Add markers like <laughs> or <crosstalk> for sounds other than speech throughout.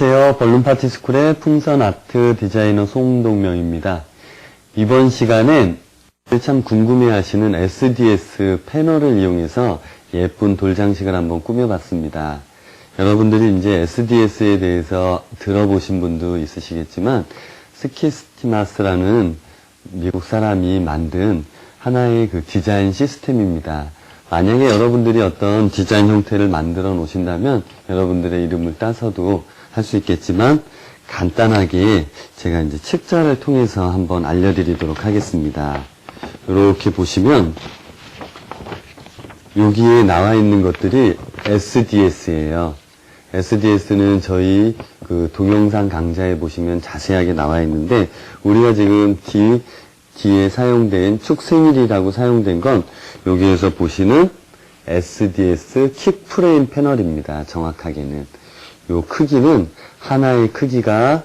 안녕하세요. 벌룬파티 스쿨의 풍선 아트 디자이너 송동명입니다. 이번 시간엔 참 궁금해 하시는 SDS 패널을 이용해서 예쁜 돌장식을 한번 꾸며봤습니다. 여러분들이 이제 SDS에 대해서 들어보신 분도 있으시겠지만, 스키스티마스라는 미국 사람이 만든 하나의 그 디자인 시스템입니다. 만약에 여러분들이 어떤 디자인 형태를 만들어 놓으신다면 여러분들의 이름을 따서도 할 수 있겠지만 간단하게 제가 이제 책자를 통해서 한번 알려드리도록 하겠습니다. 이렇게 보시면 여기에 나와 있는 것들이 SDS예요. SDS는 저희 그 동영상 강좌에 보시면 자세하게 나와 있는데 우리가 지금 뒤, 뒤에 사용된 축생일이라고 사용된 건 여기에서 보시는 SDS 킥프레임 패널입니다. 정확하게는. 요 크기는 하나의 크기가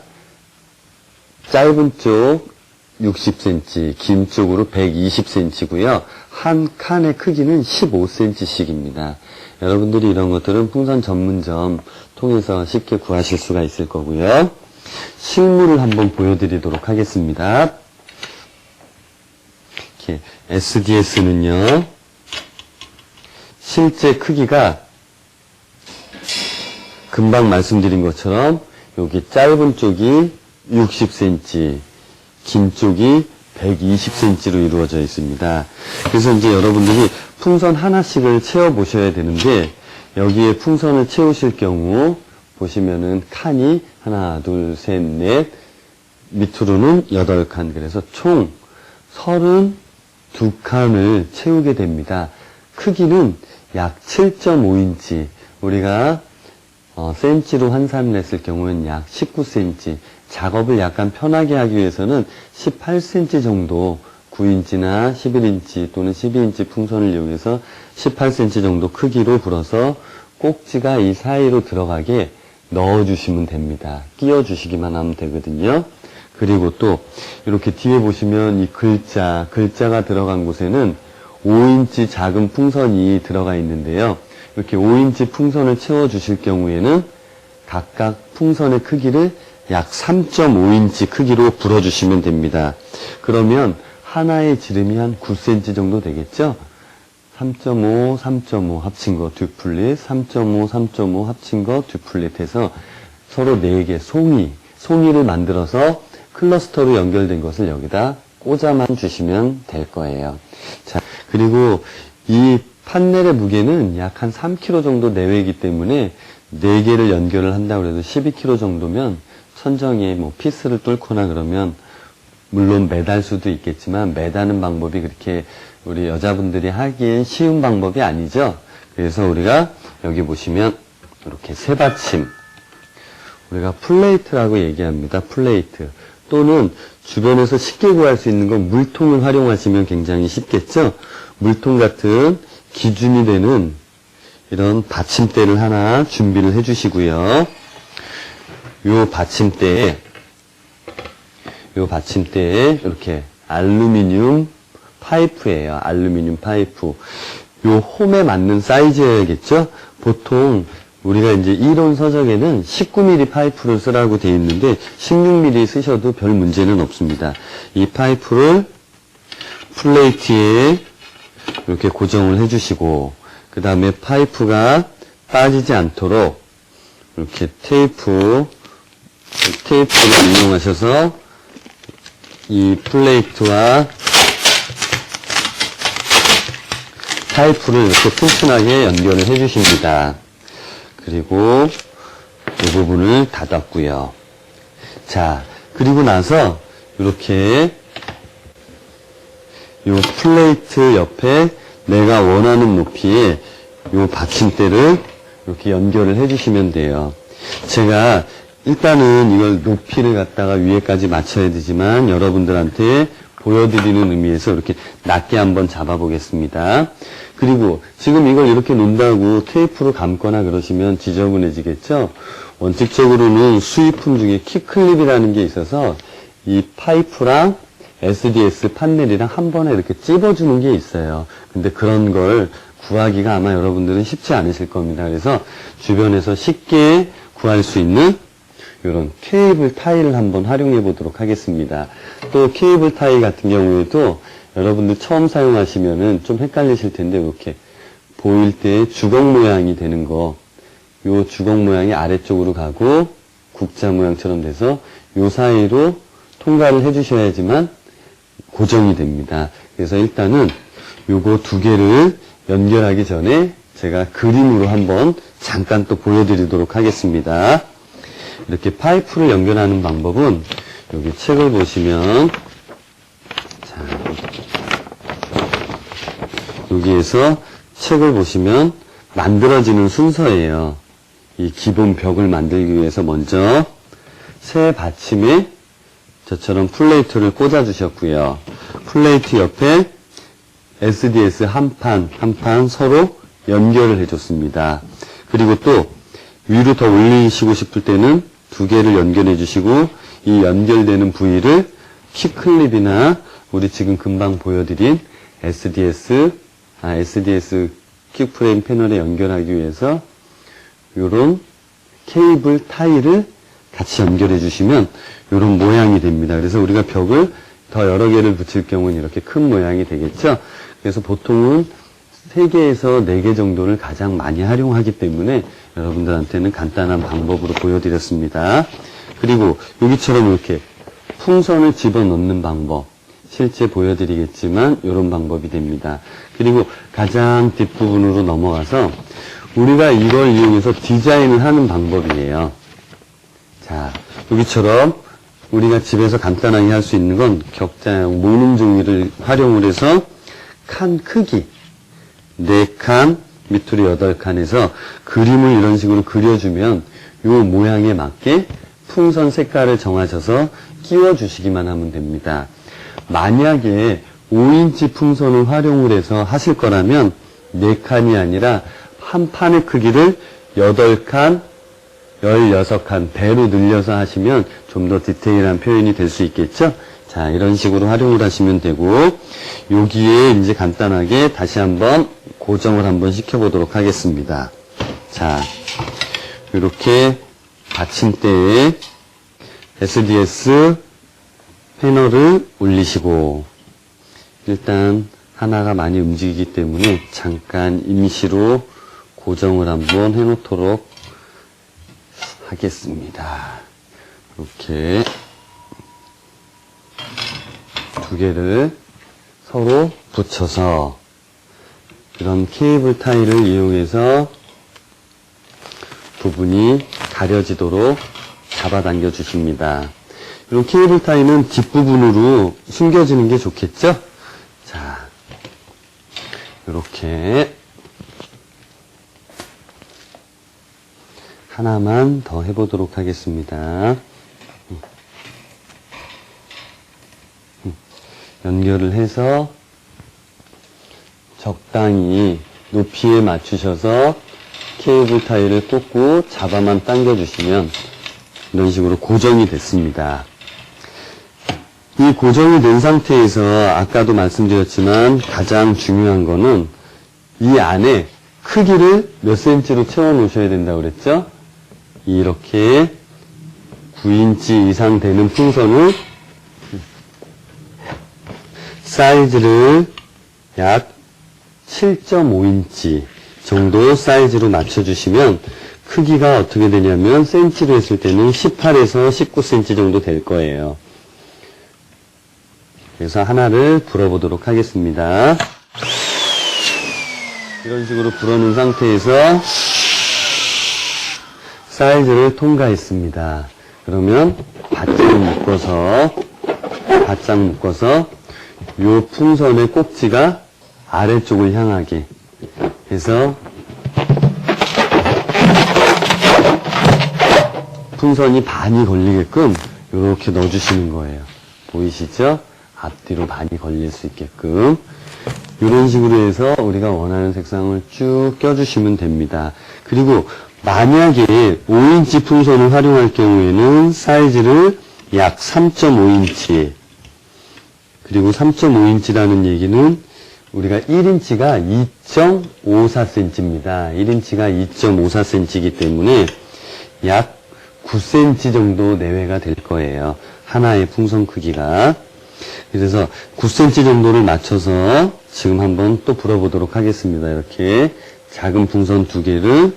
짧은 쪽 60cm, 긴 쪽으로 120cm고요. 한 칸의 크기는 15cm씩입니다. 여러분들이 이런 것들은 풍선 전문점 통해서 쉽게 구하실 수가 있을 거고요. 실물을 한번 보여드리도록 하겠습니다. 이렇게 SDS는요. 실제 크기가 금방 말씀드린 것처럼 여기 짧은 쪽이 60cm, 긴 쪽이 120cm로 이루어져 있습니다. 그래서 이제 여러분들이 풍선 하나씩을 채워 보셔야 되는데 여기에 풍선을 채우실 경우 보시면은 칸이 하나, 둘, 셋, 넷 밑으로는 8칸 그래서 총 32칸을 채우게 됩니다. 크기는 약 7.5인치 우리가 어, 센치로 환산을 했을 경우는 약 19cm, 작업을 약간 편하게 하기 위해서는 18cm 정도 9인치나 11인치 또는 12인치 풍선을 이용해서 18cm 정도 크기로 불어서 꼭지가 이 사이로 들어가게 넣어주시면 됩니다. 끼워주시기만 하면 되거든요. 그리고 또 이렇게 뒤에 보시면 이 글자, 글자가 들어간 곳에는 5인치 작은 풍선이 들어가 있는데요. 이렇게 5인치 풍선을 채워주실 경우에는 각각 풍선의 크기를 약 3.5인치 크기로 불어주시면 됩니다. 그러면 하나의 지름이 한 9cm 정도 되겠죠? 3.5, 3.5 합친 거 듀플릿, 3.5, 3.5 합친 거 듀플릿 해서 서로 4개 송이, 송이를 만들어서 클러스터로 연결된 것을 여기다 꽂아만 주시면 될 거예요. 자, 그리고 이 판넬의 무게는 약 한 3kg 정도 내외이기 때문에 4개를 연결을 한다고 해도 12kg 정도면 천정에 뭐 피스를 뚫거나 그러면 물론 매달 수도 있겠지만 매다는 방법이 그렇게 우리 여자분들이 하기엔 쉬운 방법이 아니죠. 그래서 우리가 여기 보시면 이렇게 세 받침 우리가 플레이트라고 얘기합니다. 플레이트 또는 주변에서 쉽게 구할 수 있는 건 물통을 활용하시면 굉장히 쉽겠죠. 물통 같은 기준이 되는 이런 받침대를 하나 준비를 해 주시고요. 요 받침대에 요 받침대에 이렇게 알루미늄 파이프예요. 알루미늄 파이프. 요 홈에 맞는 사이즈여야겠죠? 보통 우리가 이제 이론 서적에는 19mm 파이프를 쓰라고 되어 있는데 16mm 쓰셔도 별 문제는 없습니다. 이 파이프를 플레이트에 이렇게 고정을 해주시고 그 다음에 파이프가 빠지지 않도록 이렇게 테이프 테이프를 이용하셔서 이 플레이트와 파이프를 이렇게 튼튼하게 연결을 해주십니다. 그리고 이 부분을 닫았고요. 자, 그리고 나서 이렇게 이 플레이트 옆에 내가 원하는 높이의 이 받침대를 이렇게 연결을 해주시면 돼요. 제가 일단은 이걸 높이를 갖다가 위에까지 맞춰야 되지만 여러분들한테 보여드리는 의미에서 이렇게 낮게 한번 잡아보겠습니다. 그리고 지금 이걸 이렇게 놓는다고 테이프로 감거나 그러시면 지저분해지겠죠? 원칙적으로는 수입품 중에 키클립이라는 게 있어서 이 파이프랑 SDS 판넬이랑 한 번에 이렇게 찝어주는 게 있어요. 근데 그런 걸 구하기가 아마 여러분들은 쉽지 않으실 겁니다. 그래서 주변에서 쉽게 구할 수 있는 이런 케이블 타일을 한번 활용해 보도록 하겠습니다. 또 케이블 타일 같은 경우에도 여러분들 처음 사용하시면은 좀 헷갈리실 텐데 이렇게 보일 때 주걱 모양이 되는 거, 요 주걱 모양이 아래쪽으로 가고 국자 모양처럼 돼서 요 사이로 통과를 해주셔야지만 고정이 됩니다. 그래서 일단은 요거 두 개를 연결하기 전에 제가 그림으로 한번 잠깐 또 보여드리도록 하겠습니다. 이렇게 파이프를 연결하는 방법은 여기 책을 보시면 자 여기에서 책을 보시면 만들어지는 순서예요. 이 기본 벽을 만들기 위해서 먼저 새 받침에 저처럼 플레이트를 꽂아 주셨고요. 플레이트 옆에 SDS 한 판, 한 판 서로 연결을 해줬습니다. 그리고 또 위로 더 올리시고 싶을 때는 두 개를 연결해 주시고 이 연결되는 부위를 키클립이나 우리 지금 금방 보여드린 SDS, 아, SDS 킥프레임 패널에 연결하기 위해서 요런 케이블 타일을 같이 연결해 주시면 요런 모양이 됩니다. 그래서 우리가 벽을 더 여러 개를 붙일 경우는 이렇게 큰 모양이 되겠죠. 그래서 보통은 3개에서 4개 정도를 가장 많이 활용하기 때문에 여러분들한테는 간단한 방법으로 보여드렸습니다. 그리고 여기처럼 이렇게 풍선을 집어넣는 방법 실제 보여드리겠지만 이런 방법이 됩니다. 그리고 가장 뒷부분으로 넘어가서 우리가 이걸 이용해서 디자인을 하는 방법이에요. 자, 여기처럼 우리가 집에서 간단하게 할 수 있는 건 격자형 모는 종이를 활용을 해서 칸 크기 4칸 밑으로 8칸에서 그림을 이런 식으로 그려주면 요 모양에 맞게 풍선 색깔을 정하셔서 끼워 주시기만 하면 됩니다. 만약에 5인치 풍선을 활용을 해서 하실 거라면 4칸이 아니라 한 판의 크기를 8칸, 16칸 배로 늘려서 하시면 좀 더 디테일한 표현이 될 수 있겠죠? 자, 이런 식으로 활용을 하시면 되고, 여기에 이제 간단하게 다시 한번 고정을 한번 시켜보도록 하겠습니다. 자, 이렇게 받침대에 SDS 패널을 올리시고, 일단 하나가 많이 움직이기 때문에 잠깐 임시로 고정을 한번 해놓도록 하겠습니다. 이렇게 두 개를 서로 붙여서 이런 케이블 타일을 이용해서 부분이 가려지도록 잡아당겨 주십니다. 이런 케이블 타일은 뒷부분으로 숨겨지는 게 좋겠죠? 자, 이렇게 하나만 더 해보도록 하겠습니다. 연결을 해서 적당히 높이에 맞추셔서 케이블 타일을 꽂고 잡아만 당겨주시면 이런 식으로 고정이 됐습니다. 이 고정이 된 상태에서 아까도 말씀드렸지만 가장 중요한 거는 이 안에 크기를 몇 센치로 채워 놓으셔야 된다고 그랬죠? 이렇게 9인치 이상 되는 풍선을 사이즈를 약 7.5인치 정도 사이즈로 맞춰주시면 크기가 어떻게 되냐면 센치로 했을 때는 18에서 19cm 정도 될 거예요. 그래서 하나를 불어보도록 하겠습니다. 이런 식으로 불어놓은 상태에서 사이즈를 통과했습니다. 그러면 바짝 묶어서 바짝 묶어서 요 풍선의 꼭지가 아래쪽을 향하게 해서 풍선이 반이 걸리게끔 이렇게 넣어주시는 거예요. 보이시죠? 앞뒤로 반이 걸릴 수 있게끔 이런 식으로 해서 우리가 원하는 색상을 쭉 껴주시면 됩니다. 그리고 만약에 5인치 풍선을 활용할 경우에는 사이즈를 약 3.5인치 그리고 3.5인치라는 얘기는 우리가 1인치가 2.54cm입니다. 1인치가 2.54cm이기 때문에 약 9cm 정도 내외가 될 거예요. 하나의 풍선 크기가. 그래서 9cm 정도를 맞춰서 지금 한번 또 불어보도록 하겠습니다. 이렇게 작은 풍선 두 개를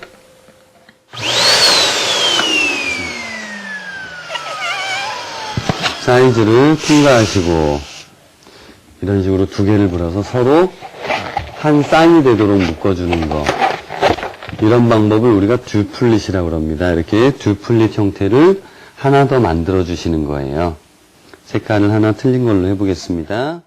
사이즈를 통과하시고 이런 식으로 두 개를 불어서 서로 한 쌍이 되도록 묶어주는 거 이런 방법을 우리가 듀플릿이라고 합니다. 이렇게 듀플릿 형태를 하나 더 만들어 주시는 거예요. 색깔을 하나 틀린 걸로 해보겠습니다.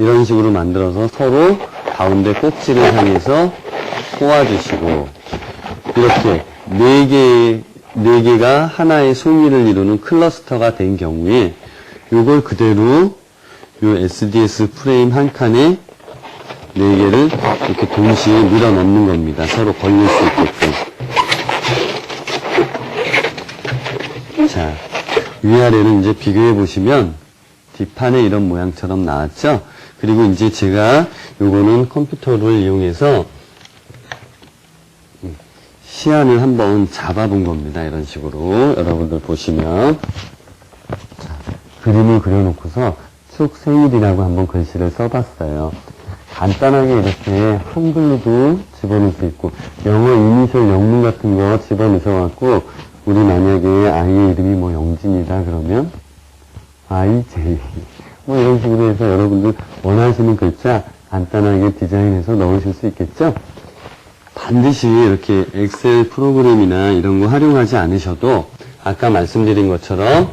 이런 식으로 만들어서 서로 가운데 꼭지를 향해서 꼬아주시고, 이렇게 네 개, 네 개가 하나의 송이를 이루는 클러스터가 된 경우에, 요걸 그대로 요 SDS 프레임 한 칸에 네 개를 이렇게 동시에 밀어 넣는 겁니다. 서로 걸릴 수 있게끔. 자, 위아래를 이제 비교해 보시면 뒷판에 이런 모양처럼 나왔죠? 그리고 이제 제가 요거는 컴퓨터를 이용해서 음, 시안을 한번 잡아본 겁니다. 이런 식으로. 여러분들 보시면. 자, 그림을 그려놓고서 쭉 생일이라고 한번 글씨를 써봤어요. 간단하게 이렇게 한글로도 집어넣을 수 있고, 영어 이니셜 영문 같은 거 집어넣으셔갖고, 우리 만약에 아이의 이름이 뭐 영진이다 그러면, IJ. 뭐 이런 식으로 해서 여러분들 원하시는 글자 간단하게 디자인해서 넣으실 수 있겠죠? 반드시 이렇게 엑셀 프로그램이나 이런 거 활용하지 않으셔도 아까 말씀드린 것처럼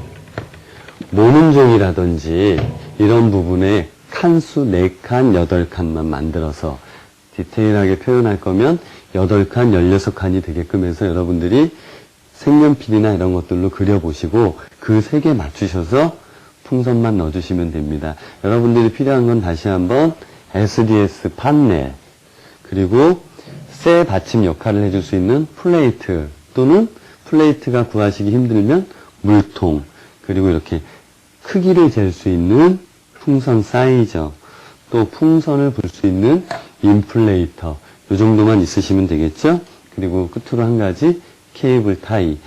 모는 종이라든지 이런 부분에 칸수 4칸, 8칸만 만들어서 디테일하게 표현할 거면 8칸, 16칸이 되게끔 해서 여러분들이 색연필이나 이런 것들로 그려보시고 그 색에 맞추셔서 풍선만 넣어주시면 됩니다. 여러분들이 필요한 건 다시 한번 SDS 판넬 그리고 쇠 받침 역할을 해줄 수 있는 플레이트 또는 플레이트가 구하시기 힘들면 물통 그리고 이렇게 크기를 잴 수 있는 풍선 사이저 또 풍선을 불 수 있는 인플레이터 이 정도만 있으시면 되겠죠 그리고 끝으로 한 가지 케이블 타이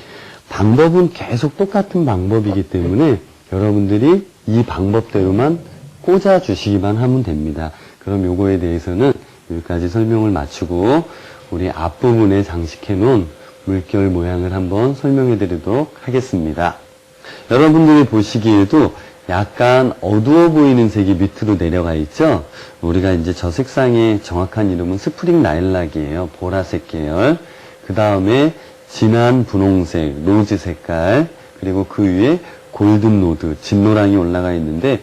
방법은 계속 똑같은 방법이기 때문에 여러분들이 이 방법대로만 꽂아 주시기만 하면 됩니다 그럼 요거에 대해서는 여기까지 설명을 마치고 우리 앞부분에 장식해 놓은 물결 모양을 한번 설명해 드리도록 하겠습니다. 여러분들이 보시기에도 약간 어두워 보이는 색이 밑으로 내려가 있죠? 우리가 이제 저 색상의 정확한 이름은 스프링 라일락이에요. 보라색 계열. 그 다음에 진한 분홍색, 로즈 색깔, 그리고 그 위에 골든 로드, 진노랑이 올라가 있는데,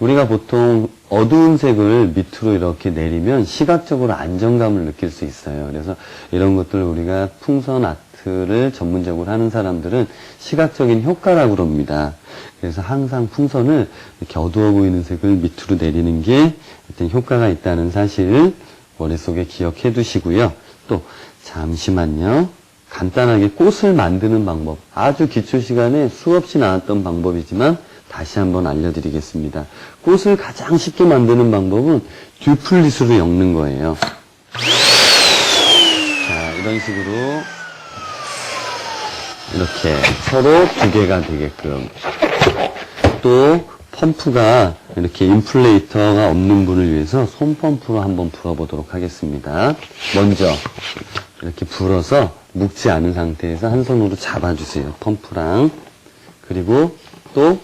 우리가 보통 어두운 색을 밑으로 이렇게 내리면 시각적으로 안정감을 느낄 수 있어요. 그래서 이런 것들 우리가 풍선 아트를 전문적으로 하는 사람들은 시각적인 효과라고 그럽니다. 그래서 항상 풍선을 이렇게 어두워 보이는 색을 밑으로 내리는 게 어떤 효과가 있다는 사실 머릿속에 기억해 두시고요. 또 잠시만요. 간단하게 꽃을 만드는 방법. 아주 기초 시간에 수없이 나왔던 방법이지만 다시 한번 알려드리겠습니다. 꽃을 가장 쉽게 만드는 방법은 듀플릿으로 엮는 거예요. 자, 이런 식으로 이렇게 서로 두 개가 되게끔 또 펌프가 이렇게 인플레이터가 없는 분을 위해서 손펌프로 한번 불어보도록 하겠습니다. 먼저 이렇게 불어서 묵지 않은 상태에서 한 손으로 잡아주세요. 펌프랑 그리고 또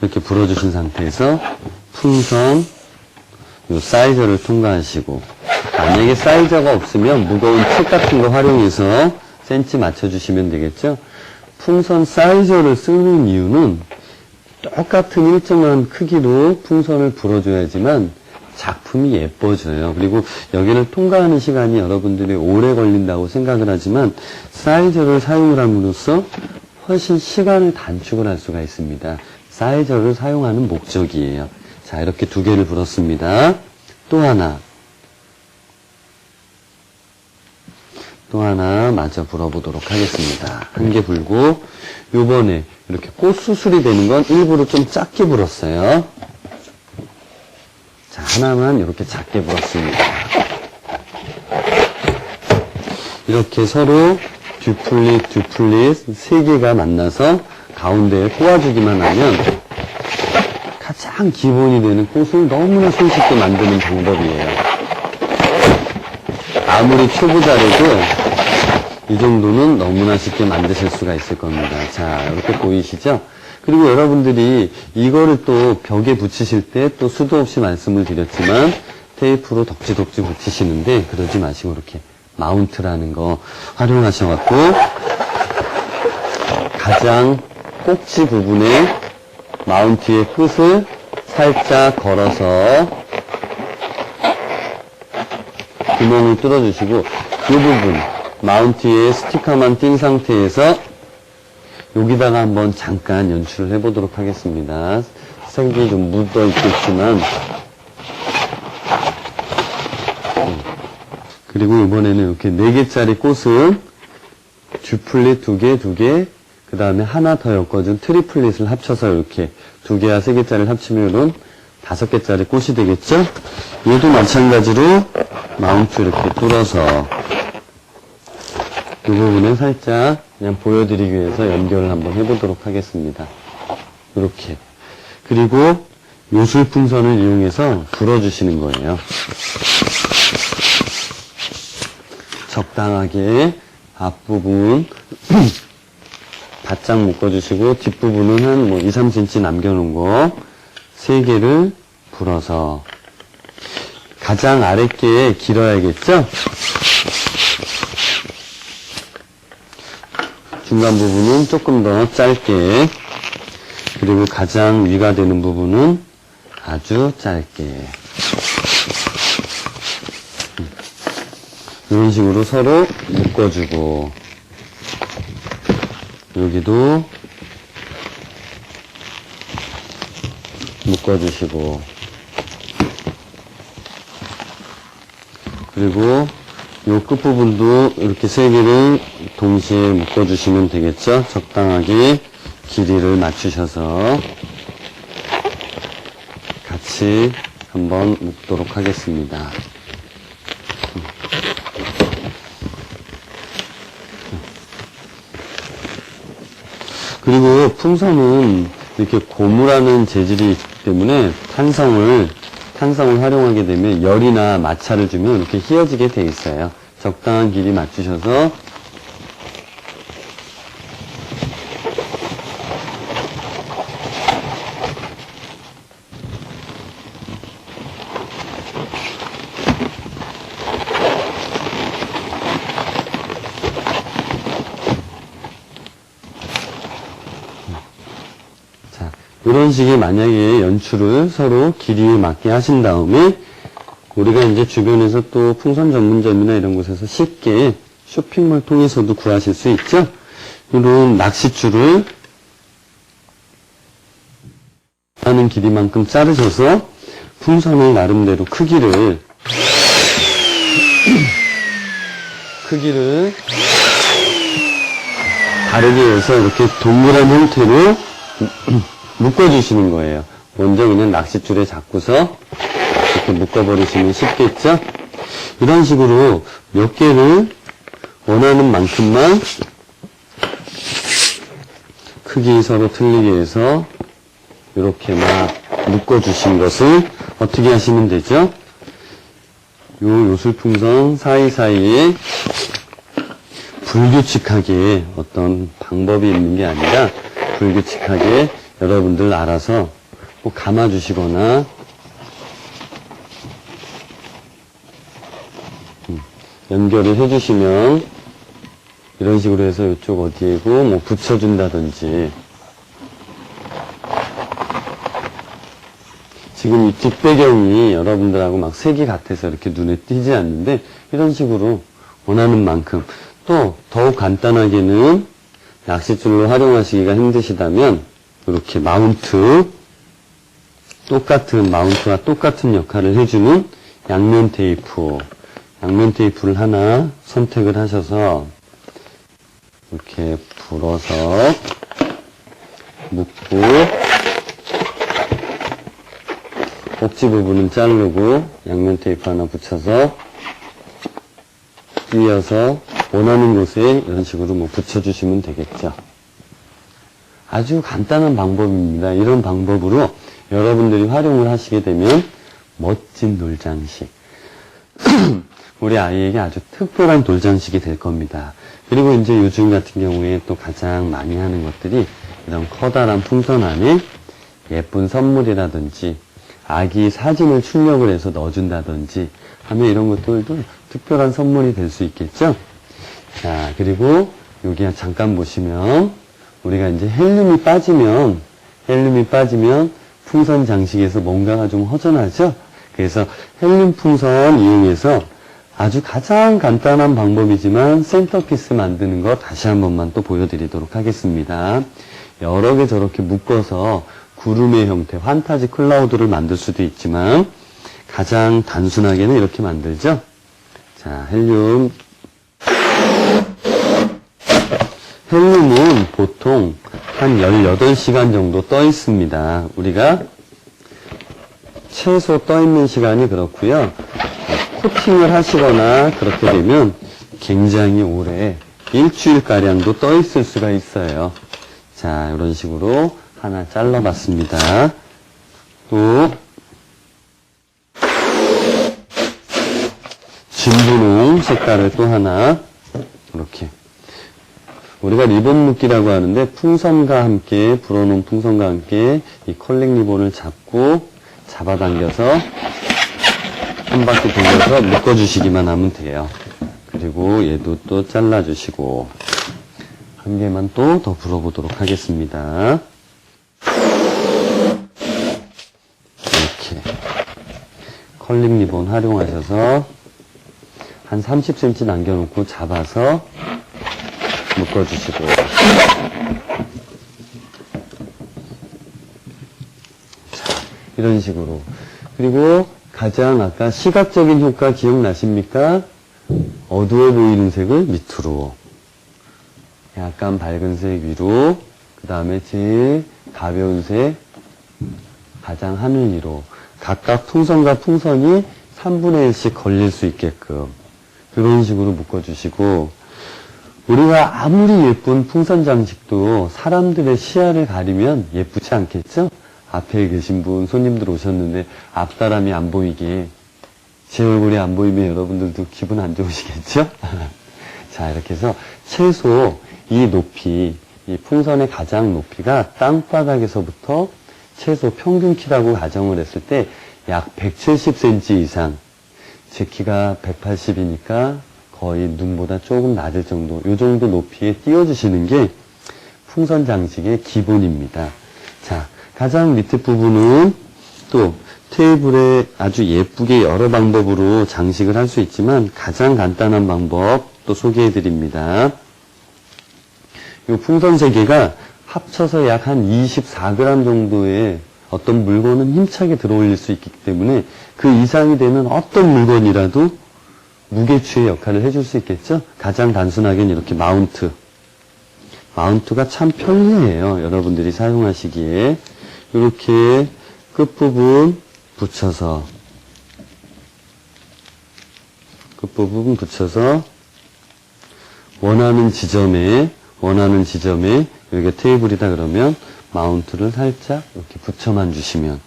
이렇게 불어주신 상태에서 풍선 요 사이저를 통과하시고 만약에 사이저가 없으면 무거운 책 같은 거 활용해서 센치 맞춰주시면 되겠죠. 풍선 사이저를 쓰는 이유는 똑같은 일정한 크기로 풍선을 불어줘야지만 작품이 예뻐져요. 그리고 여기를 통과하는 시간이 여러분들이 오래 걸린다고 생각을 하지만 사이저를 사용을 함으로써 훨씬 시간을 단축을 할 수가 있습니다. 사이저를 사용하는 목적이에요. 자, 이렇게 두 개를 불었습니다. 또 하나. 또 하나 마저 불어보도록 하겠습니다. 한 개 불고, 요번에 이렇게 꽃 수술이 되는 건 일부러 좀 작게 불었어요. 자, 하나만 이렇게 작게 불었습니다. 이렇게 서로 듀플릿, 듀플릿 세 개가 만나서 가운데에 꼬아주기만 하면 가장 기본이 되는 꽃을 너무나 손쉽게 만드는 방법이에요. 아무리 초보자라도 이 정도는 너무나 쉽게 만드실 수가 있을 겁니다. 자, 이렇게 보이시죠? 그리고 여러분들이 이거를 또 벽에 붙이실 때 또 수도 없이 말씀을 드렸지만 테이프로 덕지덕지 붙이시는데 그러지 마시고 이렇게 마운트라는 거 활용하셔갖고 가장 꼭지 부분에 마운트의 끝을 살짝 걸어서 구멍을 뚫어주시고 이 부분 마운트에 스티커만 띈 상태에서 여기다가 한번 잠깐 연출을 해보도록 하겠습니다. 색이 좀 묻어 있겠지만 그리고 이번에는 이렇게 4개짜리 꽃은 듀플릿 2개, 2개, 그 다음에 하나 더 엮어준 트리플릿을 합쳐서 이렇게 2개와 3개짜리를 합치면 이런 5개짜리 꽃이 되겠죠? 얘도 마찬가지로 마운트 이렇게 뚫어서 이 부분을 살짝 그냥 보여드리기 위해서 연결을 한번 해보도록 하겠습니다. 이렇게. 그리고 요술 풍선을 이용해서 불어주시는 거예요. 적당하게 앞부분 <clears throat> 바짝 묶어주시고 뒷부분은 한 뭐 2, 3cm 남겨놓은 거 3개를 불어서 가장 아랫게 길어야겠죠? 중간 부분은 조금 더 짧게 그리고 가장 위가 되는 부분은 아주 짧게. 이런 식으로 서로 묶어주고 여기도 묶어주시고 그리고 요 끝부분도 이렇게 세 개를 동시에 묶어주시면 되겠죠? 적당하게 길이를 맞추셔서 같이 한번 묶도록 하겠습니다. 그리고 풍선은 이렇게 고무라는 재질이 있기 때문에 탄성을 탄성을 활용하게 되면 열이나 마찰을 주면 이렇게 휘어지게 돼 있어요. 적당한 길이 맞추셔서 자, 이런 식의 연출을 서로 길이에 맞게 하신 다음에 우리가 이제 주변에서 또 풍선 전문점이나 이런 곳에서 쉽게 쇼핑몰 통해서도 구하실 수 있죠. 이런 낚싯줄을 하는 길이만큼 자르셔서 풍선을 나름대로 크기를 <clears throat> 크기를 다르게 해서 이렇게 동그란 형태로 <clears throat> 묶어주시는 거예요. 먼저 그냥 낚싯줄에 잡고서 이렇게 묶어버리시면 쉽겠죠? 이런 식으로 몇 개를 원하는 만큼만 크기 서로 틀리게 해서 이렇게 막 묶어주신 것을 어떻게 하시면 되죠? 요 요술풍선 사이사이에 불규칙하게 어떤 방법이 있는 게 아니라 불규칙하게 여러분들 알아서 꼭 감아주시거나. 음, 연결을 해주시면 이런 식으로 해서 이쪽 어디에고 뭐 붙여준다든지. 지금 이 뒷배경이 여러분들하고 막 색이 같아서 이렇게 눈에 띄지 않는데 이런 식으로 원하는 만큼 또 더욱 간단하게는 낚싯줄로 활용하시기가 힘드시다면 이렇게 마운트 똑같은 마운트와 똑같은 역할을 해주는 양면 테이프 양면 테이프를 하나 선택을 하셔서 이렇게 불어서 묶고 꼭지 부분은 자르고 양면 테이프 하나 붙여서 끼워서 원하는 곳에 이런 식으로 뭐 붙여주시면 되겠죠. 아주 간단한 방법입니다. 이런 방법으로 여러분들이 활용을 하시게 되면 멋진 돌장식. <clears throat> 우리 아이에게 아주 특별한 돌장식이 될 겁니다. 그리고 이제 요즘 같은 경우에 또 가장 많이 하는 것들이 이런 커다란 풍선 안에 예쁜 선물이라든지 아기 사진을 출력을 해서 넣어준다든지 하면 이런 것들도 특별한 선물이 될 수 있겠죠? 자, 그리고 여기 잠깐 보시면 우리가 이제 헬륨이 빠지면 헬륨이 빠지면 풍선 장식에서 뭔가가 좀 허전하죠? 그래서 헬륨 풍선 이용해서 아주 가장 간단한 방법이지만 센터피스 만드는 거 다시 한 번만 또 보여드리도록 하겠습니다. 여러 개 저렇게 묶어서 구름의 형태, 환타지 클라우드를 만들 수도 있지만 가장 단순하게는 이렇게 만들죠. 자, 헬륨. 헬륨은 보통 한 18시간 정도 떠 있습니다. 우리가 최소 떠 있는 시간이 그렇고요. 코팅을 하시거나 그렇게 되면 굉장히 오래 일주일가량도 떠 있을 수가 있어요. 자, 이런 식으로 하나 잘라봤습니다. 또 진분홍 색깔을 또 하나 이렇게 우리가 리본 묶기라고 하는데 풍선과 함께 불어놓은 풍선과 함께 이 컬링 리본을 잡고 잡아당겨서 한 바퀴 돌려서 묶어주시기만 하면 돼요. 그리고 얘도 또 잘라주시고 한 개만 또 더 불어보도록 하겠습니다. 이렇게 컬링 리본 활용하셔서 한 30cm 남겨놓고 잡아서 묶어주시고. 자, 이런 식으로. 그리고 가장 아까 시각적인 효과 기억나십니까? 어두워 보이는 색을 밑으로. 약간 밝은 색 위로. 그 다음에 제일 가벼운 색 가장 하늘 위로. 각각 풍선과 풍선이 3분의 1씩 걸릴 수 있게끔. 그런 식으로 묶어주시고 우리가 아무리 예쁜 풍선 장식도 사람들의 시야를 가리면 예쁘지 않겠죠? 앞에 계신 분 손님들 오셨는데 앞 사람이 안 보이게 제 얼굴이 안 보이면 여러분들도 기분 안 좋으시겠죠? <laughs> 자 이렇게 해서 최소 이 높이 이 풍선의 가장 높이가 땅바닥에서부터 최소 평균 키라고 가정을 했을 때 약 170cm 이상 제 키가 180이니까 거의 눈보다 조금 낮을 정도, 이 정도 높이에 띄워주시는 게 풍선 장식의 기본입니다. 자, 가장 밑에 부분은 또 테이블에 아주 예쁘게 여러 방법으로 장식을 할 수 있지만 가장 간단한 방법 또 소개해 드립니다. 이 풍선 세 개가 합쳐서 약 한 24g 정도의 어떤 물건은 힘차게 들어올릴 수 있기 때문에 그 이상이 되는 어떤 물건이라도 무게추의 역할을 해줄 수 있겠죠? 가장 단순하게는 이렇게 마운트. 마운트가 참 편리해요. 여러분들이 사용하시기에. 이렇게 끝부분 붙여서 끝부분 붙여서 원하는 지점에 원하는 지점에 여기가 테이블이다 그러면 마운트를 살짝 이렇게 붙여만 주시면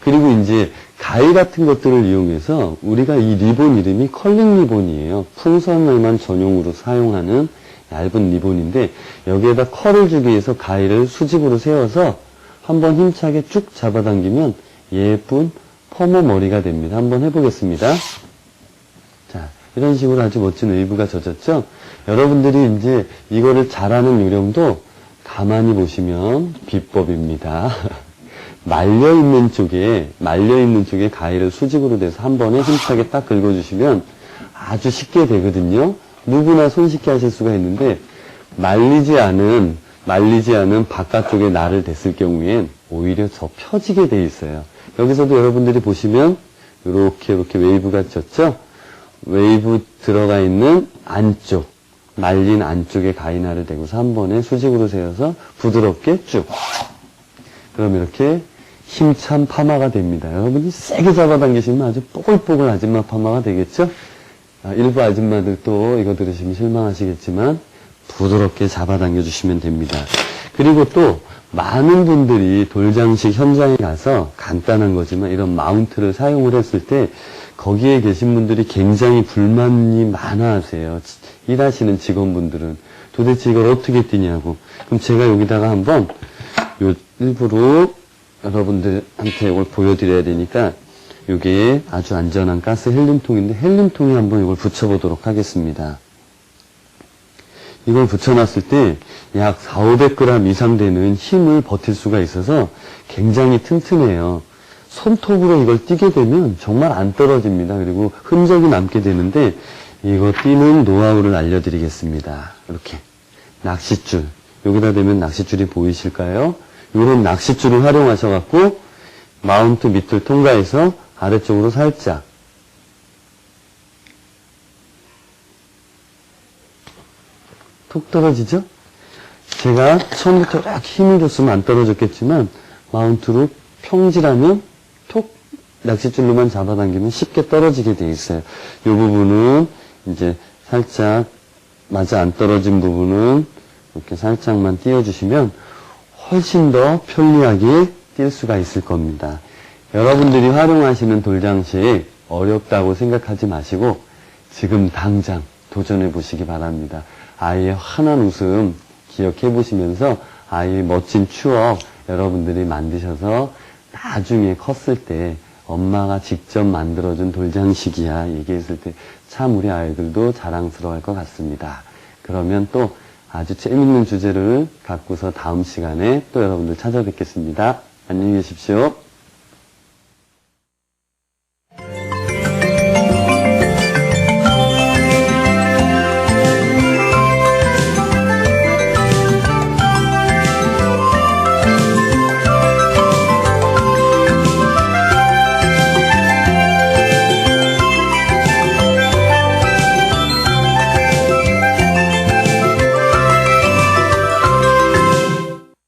그리고 이제 가위 같은 것들을 이용해서 우리가 이 리본 이름이 컬링 리본이에요. 풍선을만 전용으로 사용하는 얇은 리본인데 여기에다 컬을 주기 위해서 가위를 수직으로 세워서 한번 힘차게 쭉 잡아당기면 예쁜 퍼머 머리가 됩니다. 한번 해보겠습니다. 자, 이런 식으로 아주 멋진 웨이브가 젖었죠? 여러분들이 이제 이거를 잘하는 요령도 가만히 보시면 비법입니다. <laughs> 말려 있는 쪽에 말려 있는 쪽에 가위를 수직으로 대서 한 번에 힘차게 딱 긁어주시면 아주 쉽게 되거든요. 누구나 손쉽게 하실 수가 있는데 말리지 않은 말리지 않은 바깥쪽에 날을 댔을 경우엔 오히려 더 펴지게 돼 있어요. 여기서도 여러분들이 보시면 이렇게 이렇게 웨이브가 졌죠. 웨이브 들어가 있는 안쪽 말린 안쪽에 가위날을 대고서 한 번에 수직으로 세워서 부드럽게 쭉 그럼 이렇게 힘찬 파마가 됩니다. 여러분이 세게 잡아당기시면 아주 뽀글뽀글 아줌마 파마가 되겠죠? 아, 일부 아줌마들 또 이거 들으시면 실망하시겠지만 부드럽게 잡아당겨 주시면 됩니다. 그리고 또 많은 분들이 돌장식 현장에 가서 간단한 거지만 이런 마운트를 사용을 했을 때 거기에 계신 분들이 굉장히 불만이 많아 하세요. 일하시는 직원분들은 도대체 이걸 어떻게 뛰냐고. 그럼 제가 여기다가 한번 요 일부러 여러분들한테 이걸 보여드려야 되니까 이게 아주 안전한 가스 헬륨통인데 헬륨통에 한번 이걸 붙여보도록 하겠습니다. 이걸 붙여놨을 때 약 4, 500g 이상 되는 힘을 버틸 수가 있어서 굉장히 튼튼해요. 손톱으로 이걸 띄게 되면 정말 안 떨어집니다. 그리고 흔적이 남게 되는데 이거 띄는 노하우를 알려드리겠습니다. 이렇게 낚싯줄 여기다 대면 낚싯줄이 보이실까요? 이런 낚싯줄을 활용하셔갖고 마운트 밑을 통과해서 아래쪽으로 살짝 톡 떨어지죠? 제가 처음부터 이렇게 힘을 줬으면 안 떨어졌겠지만 마운트로 평지라면 톡 낚싯줄로만 잡아당기면 쉽게 떨어지게 돼 있어요. 이 부분은 이제 살짝 맞아 안 떨어진 부분은 이렇게 살짝만 띄워주시면 훨씬 더 편리하게 뛸 수가 있을 겁니다. 여러분들이 활용하시는 돌장식 어렵다고 생각하지 마시고 지금 당장 도전해 보시기 바랍니다. 아이의 환한 웃음 기억해 보시면서 아이의 멋진 추억 여러분들이 만드셔서 나중에 컸을 때 엄마가 직접 만들어준 돌장식이야 얘기했을 때 참 우리 아이들도 자랑스러워할 것 같습니다. 그러면 또 아주 재밌는 주제를 갖고서 다음 시간에 또 여러분들 찾아뵙겠습니다. 안녕히 계십시오.